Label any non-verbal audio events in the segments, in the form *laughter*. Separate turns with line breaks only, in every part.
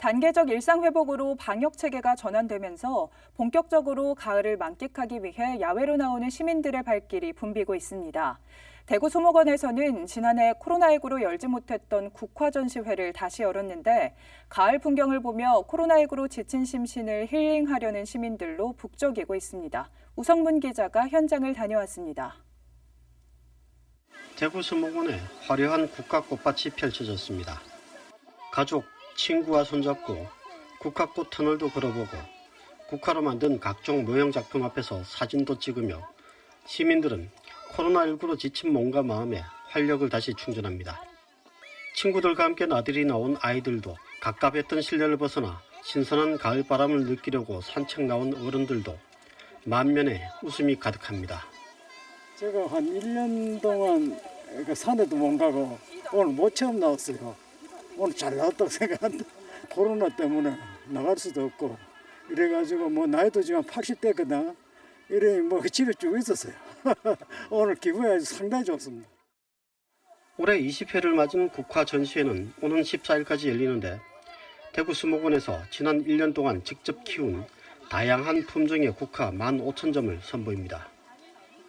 단계적 일상 회복으로 방역 체계가 전환되면서 본격적으로 가을을 만끽하기 위해 야외로 나오는 시민들의 발길이 붐비고 있습니다. 대구 소목원에서는 지난해 코로나19로 열지 못했던 국화 전시회를 다시 열었는데 가을 풍경을 보며 코로나19로 지친 심신을 힐링하려는 시민들로 북적이고 있습니다. 우성문 기자가 현장을 다녀왔습니다.
대구 수목원에 화려한 국화 꽃밭이 펼쳐졌습니다. 가족, 친구와 손잡고 국화꽃 터널도 걸어보고 국화로 만든 각종 모형 작품 앞에서 사진도 찍으며 시민들은 코로나19로 지친 몸과 마음에 활력을 다시 충전합니다. 친구들과 함께 나들이 나온 아이들도 갑갑했던 실내를 벗어나 신선한 가을 바람을 느끼려고 산책 나온 어른들도 만면에 웃음이 가득합니다.
제가 한 1년 동안 그 산에도 못 가고 오늘 못 처음 나왔어요. 오늘 잘 나왔다고 *laughs* 생각한다. 코로나 때문에 나갈 수도 없고 이래가지고 뭐 나이도 지금 80대거든. 이래 뭐 집에 쭉 있었어요. *laughs* 오늘 기분이 상당히 좋습니다.
올해 20회를 맞은 국화 전시회는 오는 14일까지 열리는데 대구 수목원에서 지난 1년 동안 직접 키운 다양한 품종의 국화 15,000점을 선보입니다.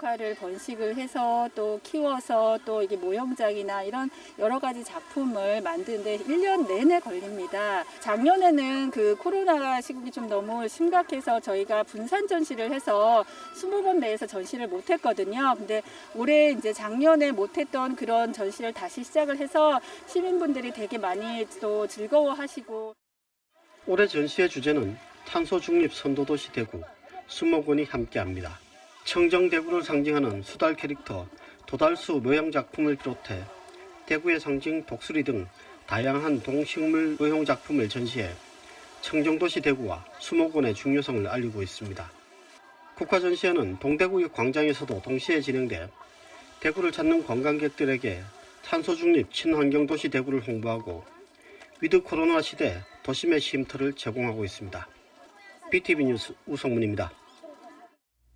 국화를 번식을 해서 또 키워서 또 이게 모형작이나 이런 여러 가지 작품을 만드는데 1년 내내 걸립니다. 작년에는 그 코로나 시국이 좀 너무 심각해서 저희가 분산 전시를 해서 20번 내에서 전시를 못 했거든요. 근데 올해 이제 작년에 못 했던 그런 전시를 다시 시작을 해서 시민분들이 되게 많이 또 즐거워 하시고
올해 전시의 주제는 탄소 중립 선도도시 대구 수목원이 함께합니다. 청정 대구를 상징하는 수달 캐릭터 도달수 모형 작품을 비롯해 대구의 상징 독수리 등 다양한 동식물 모형 작품을 전시해 청정도시 대구와 수목원의 중요성을 알리고 있습니다. 국화 전시회는 동대구역 광장에서도 동시에 진행돼 대구를 찾는 관광객들에게 탄소 중립 친환경 도시 대구를 홍보하고 위드 코로나 시대 도심의 쉼터를 제공하고 있습니다. BTV 뉴스 우성문입니다.